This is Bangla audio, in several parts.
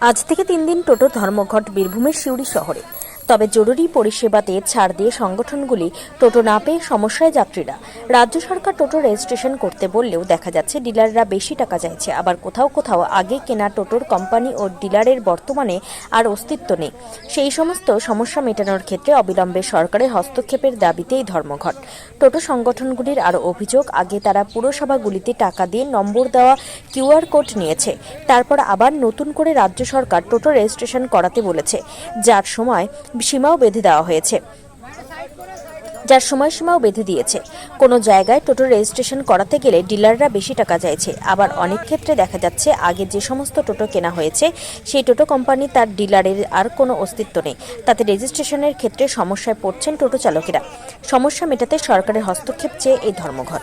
আজ থেকে তিন দিন টোটো ধর্মঘট বীরভূমের সিউড়ি শহরে। তবে জরুরি পরিষেবাতে ছাড় দিয়ে সংগঠনগুলি টোটো না পেয়ে সমস্যায় যাত্রীরা। রাজ্য সরকার টোটো রেজিস্ট্রেশন করতে বললেও দেখা যাচ্ছে ডিলাররা বেশি টাকা চাইছে। আবার কোথাও কোথাও আগে কেনা টোটোর কোম্পানি ও ডিলারের বর্তমানে আর অস্তিত্ব নেই। সেই সমস্ত সমস্যা মেটানোর ক্ষেত্রে অবিলম্বে সরকারের হস্তক্ষেপের দাবিতে এই ধর্মঘট। টোটো সংগঠনগুলির আরও অভিযোগ, আগে তারা পুরসভাগুলিতে টাকা দিয়ে নম্বর দেওয়া কিউআর কোড নিয়েছে। তারপর আবার নতুন করে রাজ্য সরকার টোটো রেজিস্ট্রেশন করাতে বলেছে। যার সময় সীমাও বেঁধে দেওয়া হয়েছে। যার সময়সীমাও বেঁধে দিয়েছে। কোনো জায়গায় টোটো রেজিস্ট্রেশন করাতে গেলে ডিলাররা বেশি টাকা চাইছে। আবার অনেক ক্ষেত্রে দেখা যাচ্ছে, আগে যে সমস্ত টোটো কেনা হয়েছে, সেই টোটো কোম্পানি তার ডিলারের আর কোনো অস্তিত্ব নেই। তাতে রেজিস্ট্রেশনের ক্ষেত্রে সমস্যায় পড়ছেন টোটো চালকেরা। সমস্যা মেটাতে সরকারের হস্তক্ষেপ চেয়ে এই ধর্মঘট।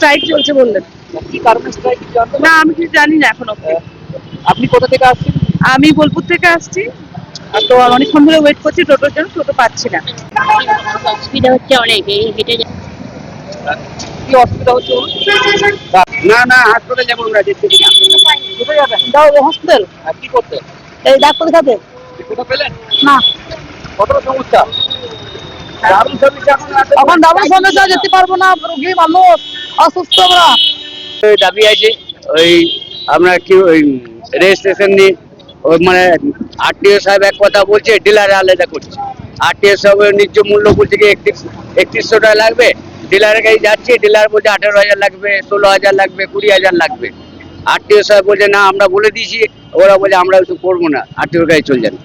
স্ট্রাইক চলছে বললেন। কি কারণে স্ট্রাইক জানতে না আমি কিছু জানি না এখন আপনি কোথা থেকে আসছেন? আমি বোলপুর থেকে আসছি। আর তো অনেকক্ষণ ধরে ওয়েট করছি টোটোর জন্য টোটো পাচ্ছি না। অসুবিধা হচ্ছে অনেক এই হেঁটে কি অসুবিধা হচ্ছে না না হাসপাতালে যাব আমরা দেখতে দিই কোথায় যাবেন দাও হসপিটাল আর কি করতে? এই ডাক্তার দেখাতে কোথা পেলেন না। কতটা সমস্যা? ছবি এখন আছে। এখন ডাবল সমস্যা যেতে পারব না রোগী মানুষ। অসুস্থ আমরা। দাবি আছে, ওই আমরা কি ওই রেজিস্ট্রেশন নিয়ে ওই মানে আরটিও সাহেব এক কথা বলছে ডিলার আলাদা করছে। আরটিও সাহেব ন্যায্য মূল্য বলছে কি একত্রিশ, একত্রিশশো টাকা লাগবে? ডিলারের কাছে যাচ্ছে ডিলার বলছে আঠেরো হাজার লাগবে, ষোলো হাজার লাগবে, কুড়ি হাজার লাগবে। আরটিও সাহেব বলছে, না, আমরা বলে দিয়েছি। ওরা বলে আমরা তো করব না। আরটিওর কাছে চলে যান।